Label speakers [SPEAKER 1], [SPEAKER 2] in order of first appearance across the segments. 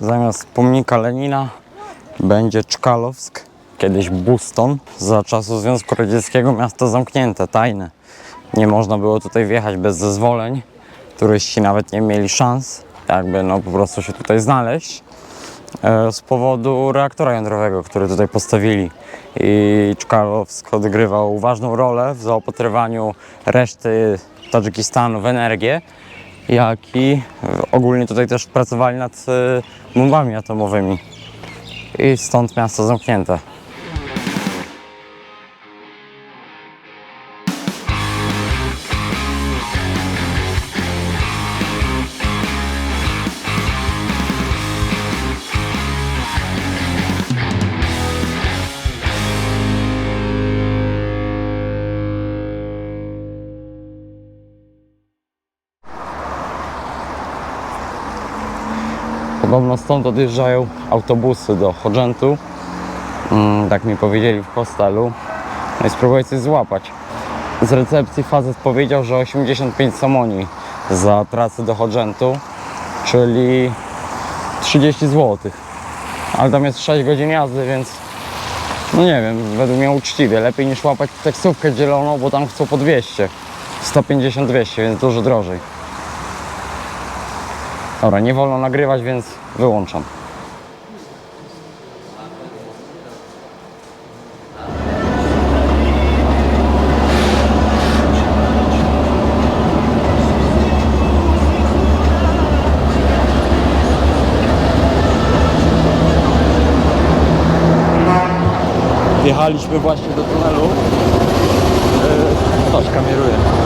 [SPEAKER 1] Zamiast pomnika Lenina będzie Czkalowsk, kiedyś Buston. Za czasów Związku Radzieckiego miasto zamknięte, tajne. Nie można było tutaj wjechać bez zezwoleń. Turyści nawet nie mieli szans, jakby no po prostu się tutaj znaleźć e, z powodu reaktora jądrowego, który tutaj postawili. I Czkalowsk odgrywał ważną rolę w zaopatrywaniu reszty Tadżykistanu w energię, jak i e, ogólnie tutaj też pracowali nad e, bombami atomowymi. I stąd miasto zamknięte. Podobno stąd odjeżdżają autobusy do Hodżentu. Mm, tak mi powiedzieli w hostelu. No i spróbuję coś złapać. Z recepcji facet powiedział, że 85 somoni za trasę do Hodżentu, czyli 30 zł. Ale tam jest 6 godzin jazdy, więc no nie wiem, według mnie uczciwie. Lepiej niż łapać taksówkę dzieloną, bo tam chcą po 200. 150-200, więc dużo drożej. Dobra, nie wolno nagrywać, więc wyłączam. Wjechaliśmy właśnie do tunelu. Toż kameruje.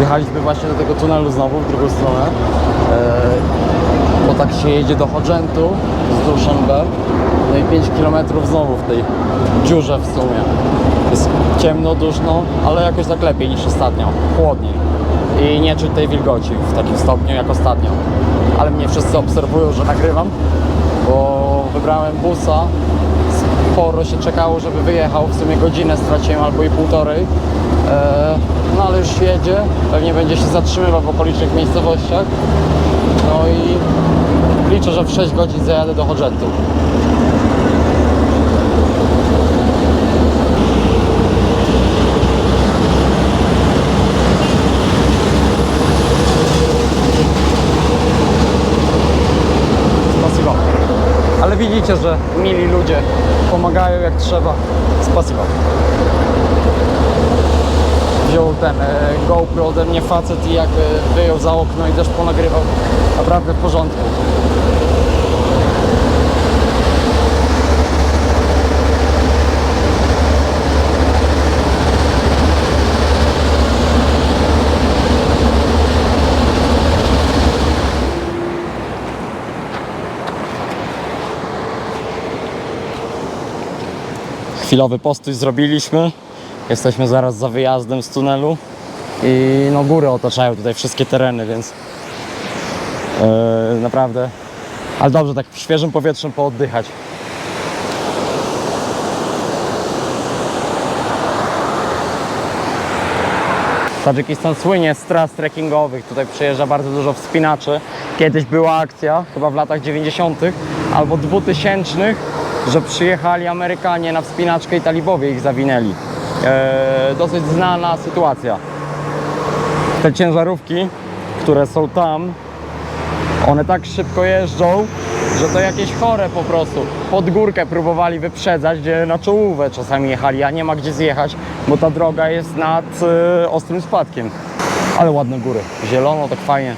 [SPEAKER 1] Wjechaliśmy właśnie do tego tunelu znowu w drugą stronę. Yy, bo tak się jedzie do Hodżentu z Dushanbe. No i 5 km znowu w tej dziurze w sumie. Jest ciemno, duszno, ale jakoś tak lepiej niż ostatnio. Chłodniej. I nie czuć tej wilgoci w takim stopniu jak ostatnio. Ale mnie wszyscy obserwują, że nagrywam, bo wybrałem busa sporo się czekało, żeby wyjechał. W sumie godzinę straciłem albo i półtorej. E, no ale już jedzie. Pewnie będzie się zatrzymywał w okolicznych miejscowościach. No i liczę, że w 6 godzin zajadę do. Spasibo. Ale widzicie, że mili ludzie pomagają jak trzeba. Spasibo. Wziął ten e, GoPro ode mnie facet i jakby wyjął za okno i też ponagrywał. Naprawdę w porządku. Chwilowy postój zrobiliśmy. Jesteśmy zaraz za wyjazdem z tunelu. I no góry otaczają tutaj wszystkie tereny, więc yy, naprawdę. Ale dobrze, tak świeżym powietrzem pooddychać. Tadżykistan słynie z tras trekkingowych. Tutaj przyjeżdża bardzo dużo wspinaczy. Kiedyś była akcja, chyba w latach 90. albo 2000, że przyjechali Amerykanie na wspinaczkę i talibowie ich zawinęli. Eee, dosyć znana sytuacja. Te ciężarówki, które są tam, one tak szybko jeżdżą, że to jakieś chore po prostu. Pod górkę próbowali wyprzedzać, gdzie na czołówę czasami jechali, a nie ma gdzie zjechać, bo ta droga jest nad e, ostrym spadkiem. Ale ładne góry. Zielono, tak fajnie.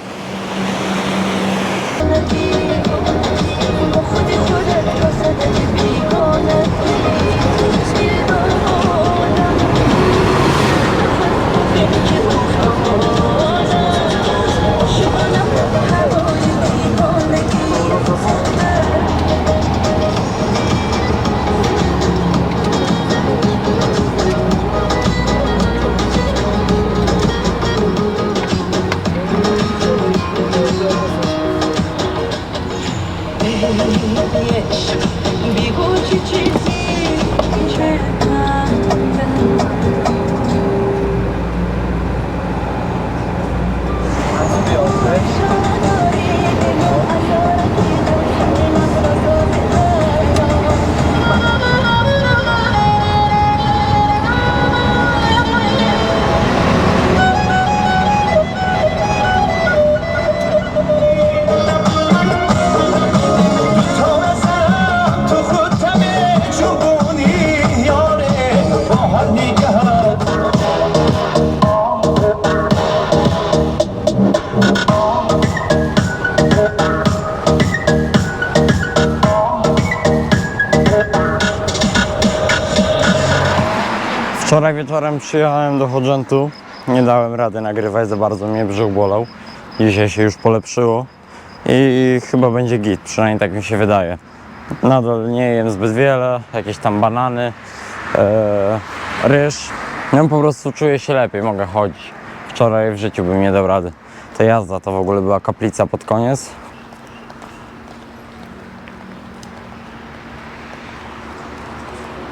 [SPEAKER 2] Thank you.
[SPEAKER 1] Wczoraj wieczorem przyjechałem do Hodgentu. Nie dałem rady nagrywać, za bardzo mnie brzuch bolał. Dzisiaj się już polepszyło i chyba będzie git, przynajmniej tak mi się wydaje. Nadal nie jem zbyt wiele, jakieś tam banany, e, ryż. No po prostu czuję się lepiej, mogę chodzić. Wczoraj w życiu bym nie dał rady. Ta jazda to w ogóle była kaplica pod koniec.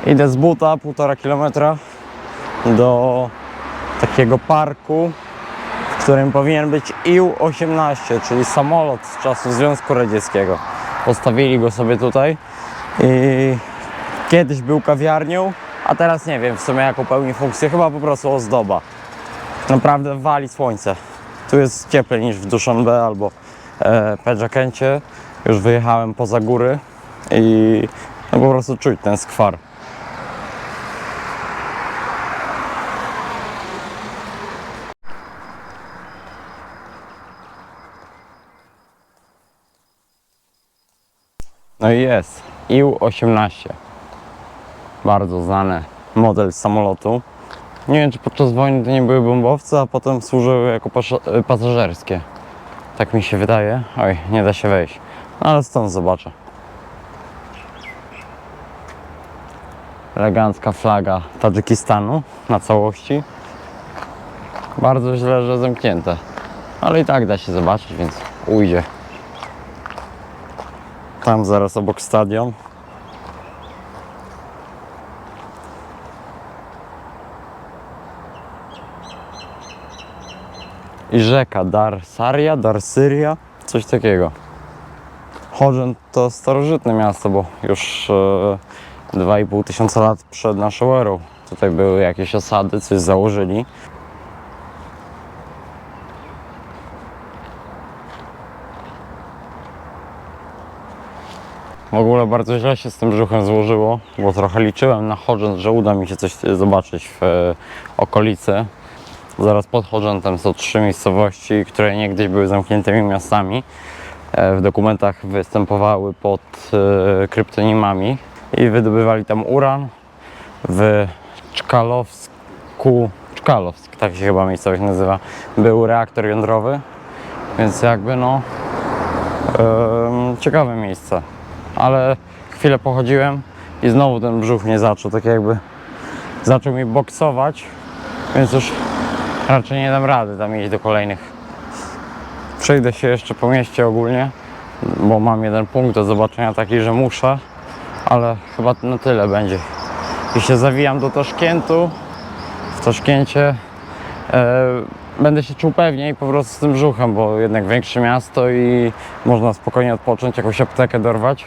[SPEAKER 1] Idę z buta półtora kilometra do takiego parku, w którym powinien być IU-18, czyli samolot z czasów Związku Radzieckiego. Postawili go sobie tutaj i kiedyś był kawiarnią, a teraz nie wiem w sumie jaką pełni funkcję, chyba po prostu ozdoba. Naprawdę wali słońce. Tu jest cieplej niż w Dushanbe albo e, Pedżakencie. Już wyjechałem poza góry i no, po prostu czuć ten skwar. No i jest. IU-18. Bardzo znany model samolotu. Nie wiem, czy podczas wojny to nie były bombowce, a potem służyły jako y, pasażerskie. Tak mi się wydaje. Oj, nie da się wejść. No, ale stąd zobaczę. Elegancka flaga Tadżykistanu na całości. Bardzo źle, że zamknięte. Ale i tak da się zobaczyć, więc ujdzie. Tam zaraz obok stadion. I rzeka Darsaria, Darsyria, coś takiego. Chorzyn to starożytne miasto, bo już e, 2,5 tysiąca lat przed naszą erą. Tutaj były jakieś osady, coś założyli. W ogóle bardzo źle się z tym brzuchem złożyło, bo trochę liczyłem na Hodgent, że uda mi się coś e, zobaczyć w e, okolicy. Zaraz pod Hodgentem są trzy miejscowości, które niegdyś były zamkniętymi miastami. E, W dokumentach występowały pod kryptonimami i wydobywali tam uran. W Czkalowsku, Czkalowsk, tak się chyba miejscowość nazywa, był reaktor jądrowy, więc jakby no ciekawe miejsce. Ale chwilę pochodziłem i znowu ten brzuch mnie zaczął, tak jakby zaczął mi boksować, więc już raczej nie dam rady tam iść do kolejnych. Przejdę się jeszcze po mieście ogólnie, bo mam jeden punkt do zobaczenia taki, że muszę, ale chyba na tyle będzie. I się zawijam do Toszkentu. W Toszkencie e, będę się czuł pewniej po prostu z tym brzuchem, bo jednak większe miasto i można spokojnie odpocząć, jakąś aptekę dorwać.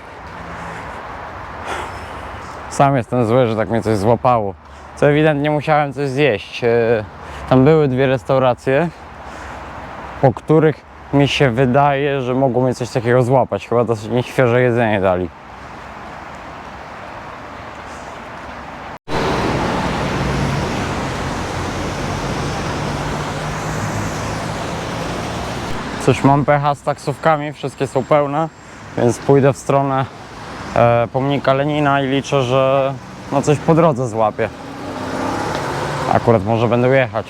[SPEAKER 1] Sam jestem zły, że tak mnie coś złapało. Co ewidentnie musiałem coś zjeść. E, Tam były dwie restauracje, po których mi się wydaje, że mogło mnie coś takiego złapać. Chyba dosyć nieświeże jedzenie dali. Coś mam pecha z taksówkami, wszystkie są pełne, więc pójdę w stronę pomnika Lenina i liczę, że no coś po drodze złapię. Akurat może będę jechać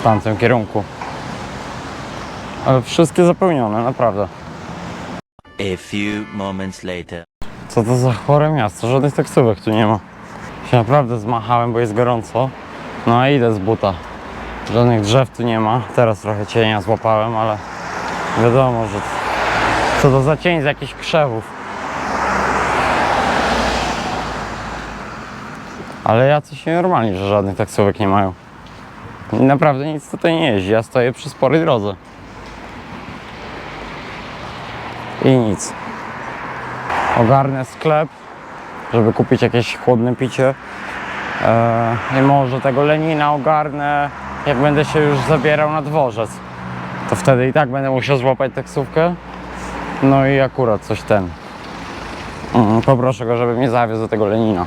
[SPEAKER 1] w tamtym kierunku. Ale wszystkie zapełnione, naprawdę.
[SPEAKER 3] A few moments later.
[SPEAKER 1] Co to za chore miasto? Żadnych taksówek tu nie ma. Się naprawdę zmachałem, bo jest gorąco. No a idę z buta. Żadnych drzew tu nie ma. Teraz trochę cienia złapałem, ale wiadomo, że co to za cień z jakichś krzewów. Ale jacyś normalni, że żadnych taksówek nie mają. I Naprawdę nic tutaj nie jeździ. Ja stoję przy sporej drodze. I nic ogarnę sklep, żeby kupić jakieś chłodne picie. E, I może tego Lenina ogarnę, jak będę się już zabierał na dworzec. To wtedy i tak będę musiał złapać taksówkę. No i akurat coś ten. Mm, Poproszę go, żeby mnie zawiózł do tego Lenina.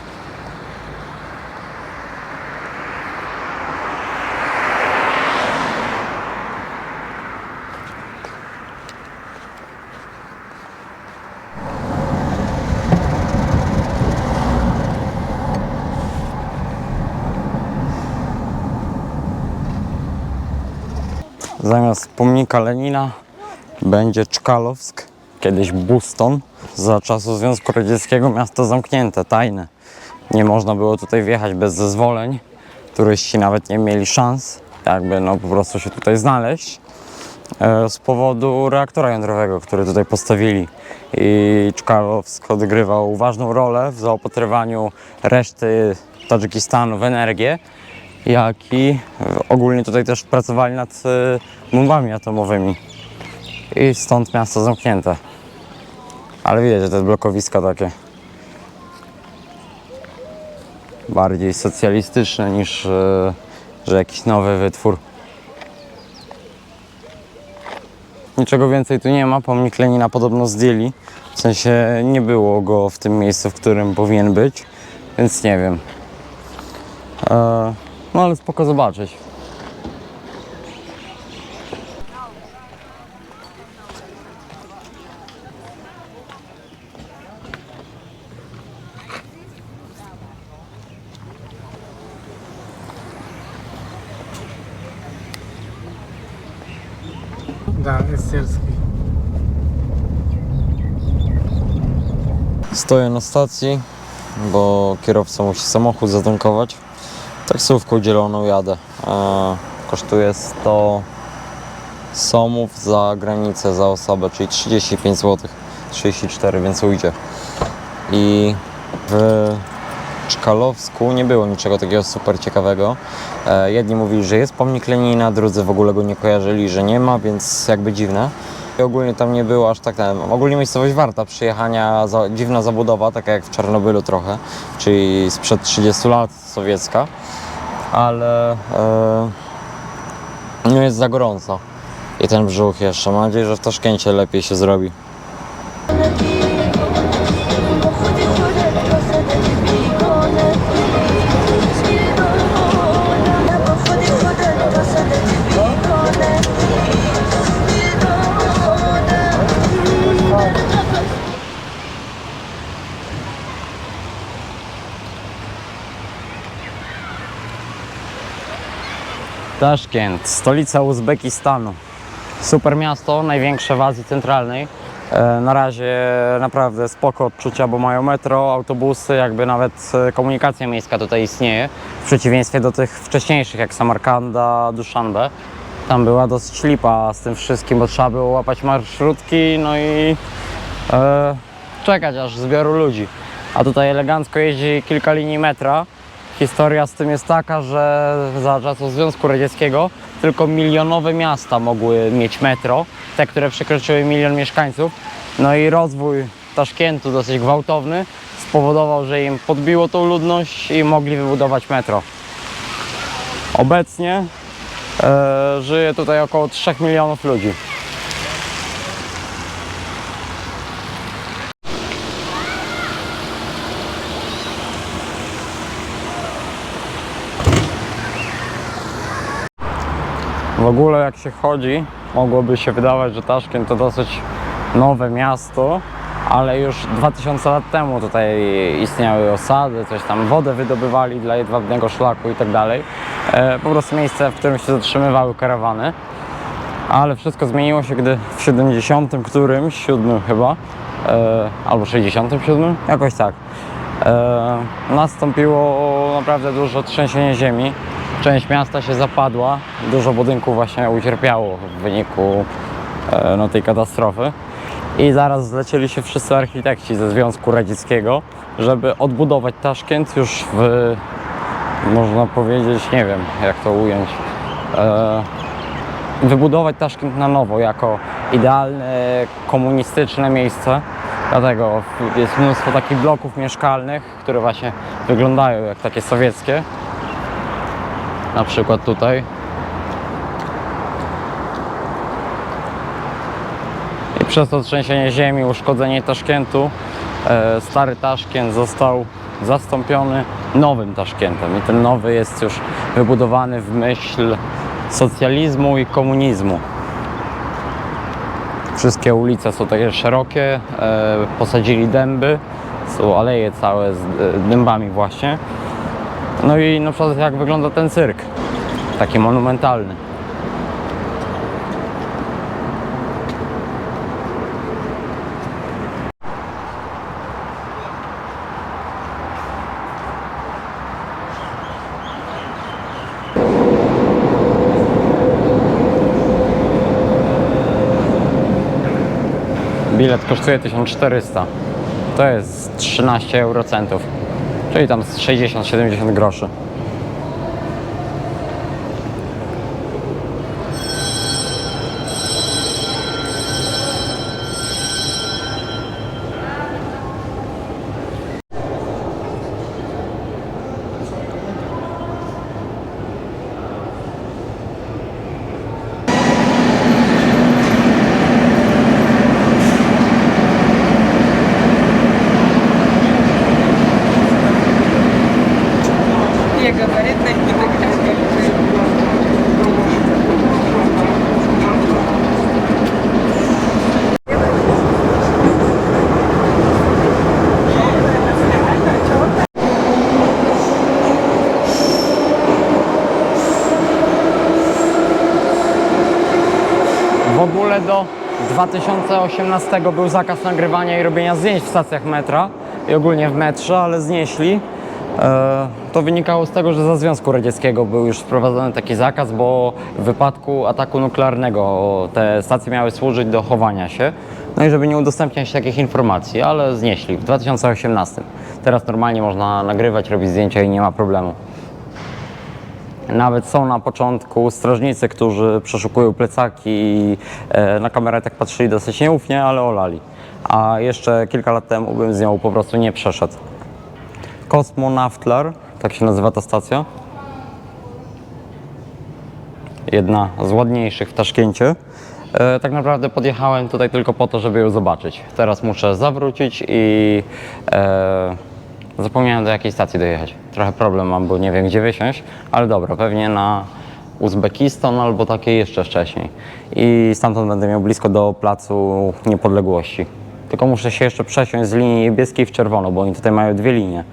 [SPEAKER 1] Zamiast pomnika Lenina będzie Czkalowsk, kiedyś Buston. Za czasów Związku Radzieckiego miasto zamknięte, tajne. Nie można było tutaj wjechać bez zezwoleń. Turyści nawet nie mieli szans, jakby no po prostu się tutaj znaleźć. E, z powodu reaktora jądrowego, który tutaj postawili. I Czkalowsk odgrywał ważną rolę w zaopatrywaniu reszty Tadżykistanu w energię, jak i e, ogólnie tutaj też pracowali nad e, bombami atomowymi. I stąd miasto zamknięte. Ale widać, jest blokowiska takie bardziej socjalistyczne niż e, że jakiś nowy wytwór. Niczego więcej tu nie ma. Pomnik Lenina podobno zdjęli. W sensie nie było go w tym miejscu, w którym powinien być, więc nie wiem. E, no ale spoko zobaczyć.
[SPEAKER 4] Da, jest.
[SPEAKER 1] Stoję na stacji, bo kierowca musi samochód zatankować. Taksówką dzieloną jadę. E, kosztuje 100 somów za granicę za osobę, czyli 35 zł. 34, więc ujdzie. I w Czkalowsku nie było niczego takiego super ciekawego. E, jedni mówili, że jest pomnik Lenina, drudzy w ogóle go nie kojarzyli, że nie ma, więc jakby dziwne. Ogólnie tam nie było aż tak ten. Ogólnie miejscowość warta przyjechania, za, dziwna zabudowa, taka jak w Czarnobylu trochę, czyli sprzed 30 lat sowiecka, ale e, no jest za gorąco. I ten brzuch jeszcze. Mam nadzieję, że w Taszkencie lepiej się zrobi. Taszkent, stolica Uzbekistanu. Super miasto, największe w Azji Centralnej. E, Na razie naprawdę spoko odczucia, bo mają metro, autobusy, jakby nawet e, komunikacja miejska tutaj istnieje. W przeciwieństwie do tych wcześniejszych, jak Samarkanda, Duszanbe. Tam była dosyć lipa z tym wszystkim, bo trzeba było łapać marszrutki, no i e, czekać aż zbioru ludzi. A tutaj elegancko jeździ kilka linii metra. Historia z tym jest taka, że za czasów Związku Radzieckiego tylko milionowe miasta mogły mieć metro, te, które przekroczyły milion mieszkańców. No i rozwój Taszkentu dosyć gwałtowny spowodował, że im podbiło tą ludność i mogli wybudować metro. Obecnie e, żyje tutaj około 3 milionów ludzi. W ogóle jak się chodzi, mogłoby się wydawać, że Taszkent to dosyć nowe miasto, ale już 2000 lat temu tutaj istniały osady, coś tam wodę wydobywali dla jedwabnego szlaku i tak dalej. E, Po prostu miejsce, w którym się zatrzymywały karawany. Ale wszystko zmieniło się, gdy w 70 którymś, 7 chyba, e, albo 67, jakoś tak, e, nastąpiło naprawdę dużo trzęsienie ziemi. Część miasta się zapadła, dużo budynków właśnie ucierpiało w wyniku e, no, tej katastrofy. I zaraz zlecieli się wszyscy architekci ze Związku Radzieckiego, żeby odbudować Taszkent już w, można powiedzieć, nie wiem jak to ująć, e, wybudować Taszkent na nowo jako idealne komunistyczne miejsce. Dlatego jest mnóstwo takich bloków mieszkalnych, które właśnie wyglądają jak takie sowieckie. Na przykład tutaj. I przez to trzęsienie ziemi, uszkodzenie Taszkentu, e, stary Taszkent został zastąpiony nowym Taszkentem. I ten nowy jest już wybudowany w myśl socjalizmu i komunizmu. Wszystkie ulice są takie szerokie, e, posadzili dęby, są aleje całe z e, dębami właśnie. No i na przykład jak wygląda ten cyrk, taki monumentalny. Bilet kosztuje 1400. To jest 13 eurocentów. Czyli tam z 60-70 groszy. 2018 był zakaz nagrywania i robienia zdjęć w stacjach metra i ogólnie w metrze, ale znieśli. E, To wynikało z tego, że za Związku Radzieckiego był już wprowadzony taki zakaz, bo w wypadku ataku nuklearnego te stacje miały służyć do chowania się, no i żeby nie udostępniać takich informacji, ale znieśli w 2018. Teraz normalnie można nagrywać, robić zdjęcia i nie ma problemu. Nawet są na początku strażnicy, którzy przeszukują plecaki i e, na kamerę tak patrzyli dosyć nieufnie, ale olali. A jeszcze kilka lat temu bym z nią po prostu nie przeszedł. Kosmonaftler, tak się nazywa ta stacja. Jedna z ładniejszych w Taszkencie. E, tak naprawdę podjechałem tutaj tylko po to, żeby ją zobaczyć. Teraz muszę zawrócić i e, zapomniałem do jakiej stacji dojechać. Trochę problem mam, bo nie wiem gdzie wysiąść, ale dobra, pewnie na Uzbekistan albo takie jeszcze wcześniej. I stamtąd będę miał blisko do Placu Niepodległości. Tylko muszę się jeszcze przesiąść z linii niebieskiej w czerwoną, bo oni tutaj mają dwie linie.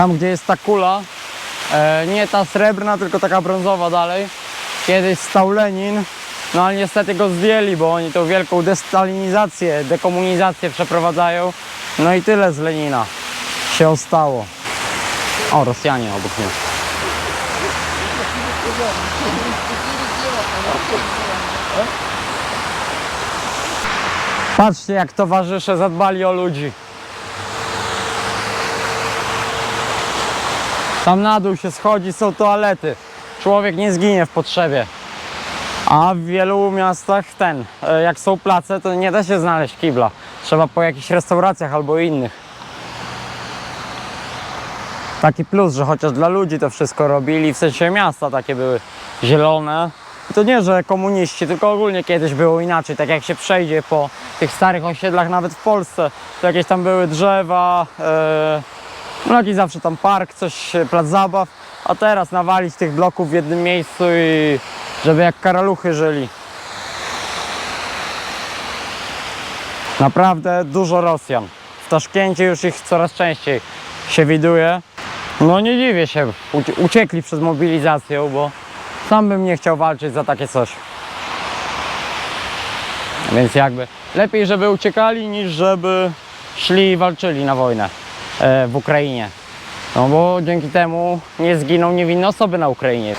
[SPEAKER 1] Tam, gdzie jest ta kula, e, nie ta srebrna, tylko taka brązowa dalej, kiedyś stał Lenin, no ale niestety go zdjęli, bo oni tą wielką destalinizację, dekomunizację przeprowadzają. No i tyle z Lenina się ostało. O, Rosjanie obok mnie. Patrzcie, jak towarzysze zadbali o ludzi. Tam na dół się schodzi, są toalety. Człowiek nie zginie w potrzebie. A w wielu miastach ten, e, jak są place, to nie da się znaleźć kibla. Trzeba po jakichś restauracjach albo innych. Taki plus, że chociaż dla ludzi to wszystko robili, w sensie miasta takie były zielone. I To nie, że komuniści, tylko ogólnie kiedyś było inaczej. Tak jak się przejdzie po tych starych osiedlach, nawet w Polsce, to jakieś tam były drzewa, e, no zawsze tam park, coś, e, plac zabaw, a teraz nawalić tych bloków w jednym miejscu i żeby jak karaluchy żyli. Naprawdę dużo Rosjan. W Taszkencie już ich coraz częściej się widuje. No nie dziwię się, ucie- uciekli przed mobilizacją, bo sam bym nie chciał walczyć za takie coś. Więc jakby lepiej, żeby uciekali, niż żeby szli i walczyli na wojnę w Ukrainie. No bo dzięki temu nie zginą niewinne osoby na Ukrainie.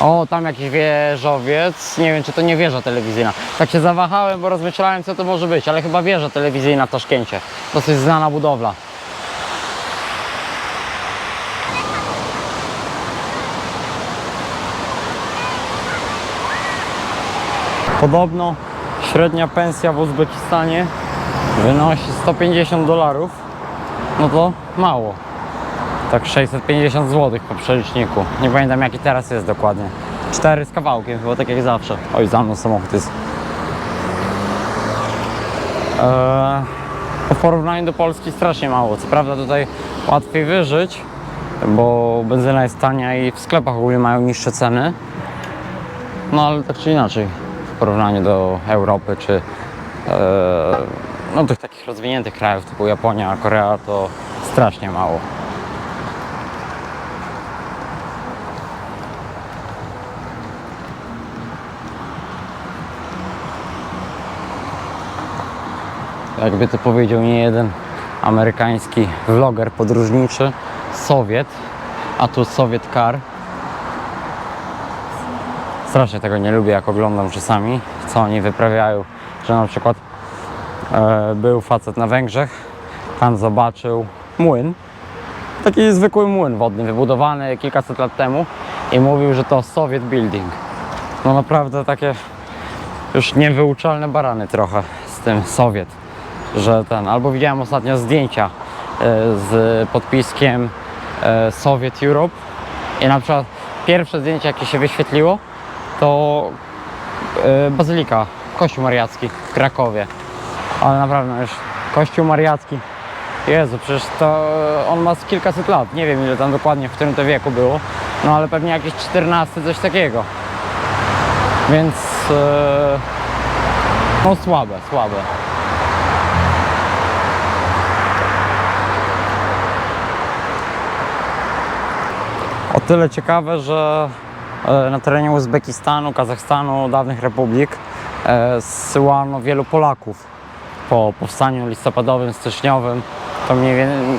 [SPEAKER 1] O, tam jakiś wieżowiec. Nie wiem, czy to nie wieża telewizyjna. Tak się zawahałem, bo rozmyślałem, co to może być, ale chyba wieża telewizyjna w Taszkencie. Dosyć znana budowla. Podobno średnia pensja w Uzbekistanie wynosi 150 dolarów. No to mało. Tak 650 zł po przeliczniku. Nie pamiętam jaki teraz jest dokładnie. 4 z kawałkiem, chyba tak jak zawsze. Oj, za mną samochód jest. Eee, W porównaniu do Polski strasznie mało. Co prawda tutaj łatwiej wyżyć, bo benzyna jest tania i w sklepach ogólnie mają niższe ceny. No ale tak czy inaczej, w porównaniu do Europy czy e, no, tych takich rozwiniętych krajów typu Japonia, Korea, to strasznie mało. Jakby to powiedział nie jeden amerykański vloger podróżniczy, Sowiet, a tu Sowiet Car. Strasznie tego nie lubię, jak oglądam czasami, co oni wyprawiają, że na przykład był facet na Węgrzech, tam zobaczył młyn, taki zwykły młyn wodny, wybudowany kilkaset lat temu i mówił, że to Soviet Building. No naprawdę takie już niewyuczalne barany trochę z tym Sowiet, że ten, albo widziałem ostatnio zdjęcia e, z podpiskiem e, Soviet Europe i na przykład pierwsze zdjęcie jakie się wyświetliło to e, Bazylika, Kościół Mariacki w Krakowie, ale naprawdę już Kościół Mariacki Jezu, przecież to on ma kilkaset lat, nie wiem ile tam dokładnie w którym to wieku było, no ale pewnie jakieś 14, coś takiego. Więc e, no słabe, słabe. O tyle ciekawe, że e, na terenie Uzbekistanu, Kazachstanu, dawnych republik e, zsyłano wielu Polaków po powstaniu listopadowym, styczniowym. To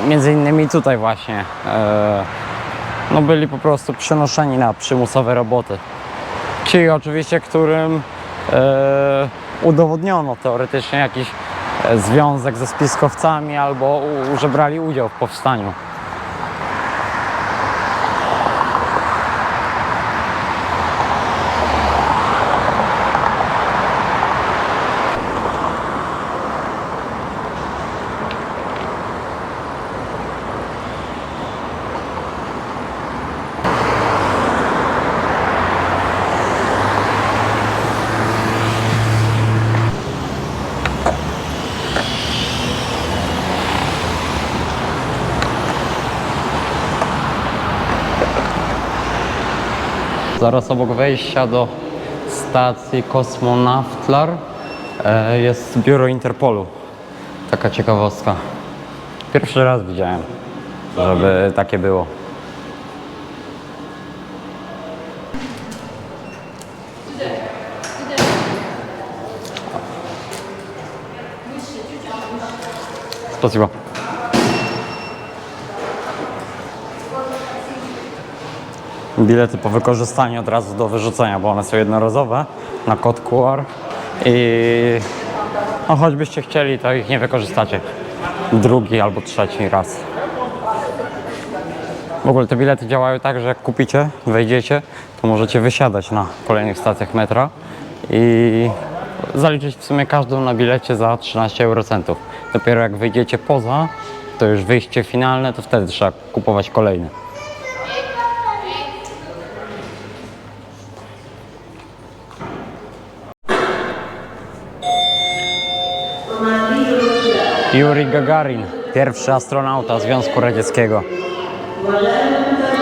[SPEAKER 1] między innymi tutaj właśnie e, no byli po prostu przenoszeni na przymusowe roboty. Ci oczywiście, którym e, udowodniono teoretycznie jakiś e, związek ze spiskowcami albo że brali udział w powstaniu. Zaraz obok wejścia do stacji Kosmonaftlar e, jest biuro Interpolu. Taka ciekawostka. Pierwszy raz widziałem, żeby takie było. Спасибо. Bilety po wykorzystaniu od razu do wyrzucenia, bo one są jednorazowe na kod QR i no choćbyście chcieli, to ich nie wykorzystacie drugi albo trzeci raz. W ogóle te bilety działają tak, że jak kupicie, wejdziecie, to możecie wysiadać na kolejnych stacjach metra i zaliczyć w sumie każdą na bilecie za 13 eurocentów. Dopiero jak wyjdziecie poza, to już wyjście finalne, to wtedy trzeba kupować kolejne. Yuri Gagarin, pierwszy astronauta Związku Radzieckiego.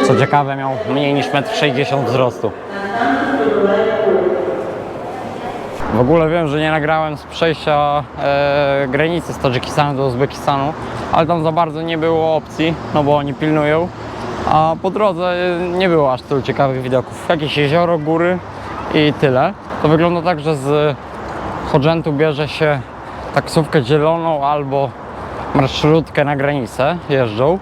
[SPEAKER 1] Co ciekawe, miał mniej niż 1,60 m wzrostu. W ogóle wiem, że nie nagrałem z przejścia e, granicy z Tadżykistanu do Uzbekistanu, ale tam za bardzo nie było opcji, no bo oni pilnują. A po drodze e, nie było aż tylu ciekawych widoków. Jakieś jezioro, góry i tyle. To wygląda tak, że z Chodżentu bierze się taksówkę zieloną albo marszrutkę na granicę, jeżdżą,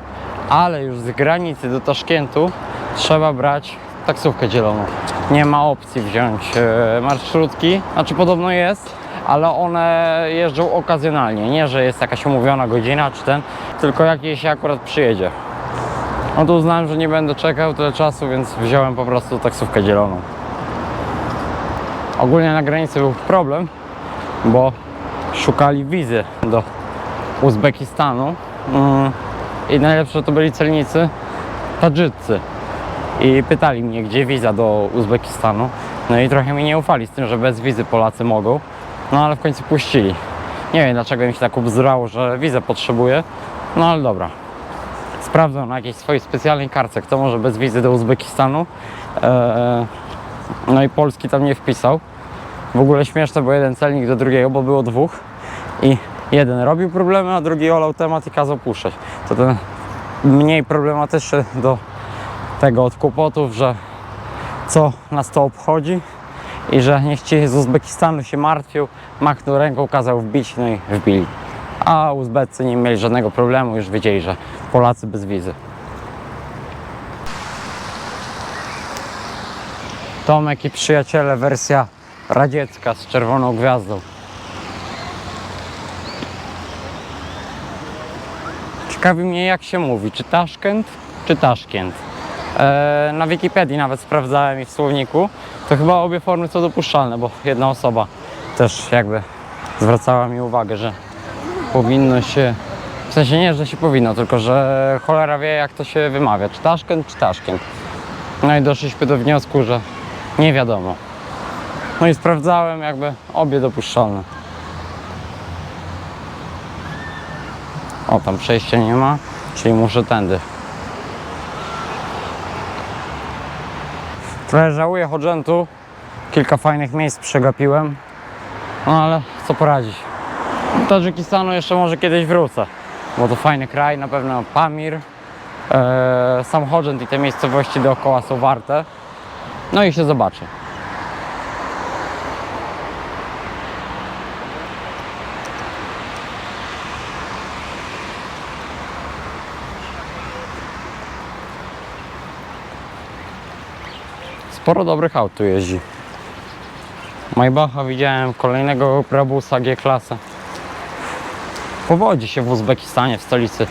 [SPEAKER 1] ale już z granicy do Taszkentu trzeba brać taksówkę zieloną. Nie ma opcji wziąć e, marszrutki, znaczy podobno jest, ale one jeżdżą okazjonalnie, nie, że jest jakaś umówiona godzina czy ten, tylko jak jej się akurat przyjedzie. No to uznałem, że nie będę czekał tyle czasu, więc wziąłem po prostu taksówkę zieloną. Ogólnie na granicy był problem, bo szukali wizy do Uzbekistanu mm, i najlepsze to byli celnicy Tadżycy i pytali mnie, gdzie wiza do Uzbekistanu no i trochę mi nie ufali z tym, że bez wizy Polacy mogą no ale w końcu puścili Nie wiem dlaczego mi się tak ubzrało, że wizę potrzebuję. No ale dobra. Sprawdzę na jakiejś swojej specjalnej karcie, kto może bez wizy do Uzbekistanu. Eee, no i Polski tam nie wpisał. W ogóle śmieszne, bo jeden celnik do drugiego, bo było dwóch. I jeden robił problemy, a drugi olał temat i kazał puszczać. To ten mniej problematyczny do tego od kłopotów, że co nas to obchodzi i że niech ci z Uzbekistanu się martwił, machnął ręką, kazał wbić, no i wbili. A Uzbecy nie mieli żadnego problemu, już wiedzieli, że Polacy bez wizy. Tomek i przyjaciele, wersja radziecka z czerwoną gwiazdą. Ciekawi mnie jak się mówi, czy Taszkent, czy Taszkent. Eee, na Wikipedii nawet sprawdzałem i w słowniku, to chyba obie formy są dopuszczalne, bo jedna osoba też jakby zwracała mi uwagę, że powinno się, w sensie nie, że się powinno, tylko że cholera wie jak to się wymawia, czy Taszkent, czy Taszkent. No i doszliśmy do wniosku, że nie wiadomo. No i sprawdzałem jakby obie dopuszczalne. O, tam przejścia nie ma, czyli muszę tędy. Trochę żałuję Hodżentu. Kilka fajnych miejsc przegapiłem. No ale co poradzić. Do Tadżykistanu jeszcze może kiedyś wrócę. Bo to fajny kraj, na pewno Pamir. Eee, sam Hodżent i te miejscowości dookoła są warte. No i się zobaczy. Sporo dobrych aut tu jeździ. Maybacha widziałem, kolejnego Prabusa G-klasę. Powodzi się w Uzbekistanie, w stolicy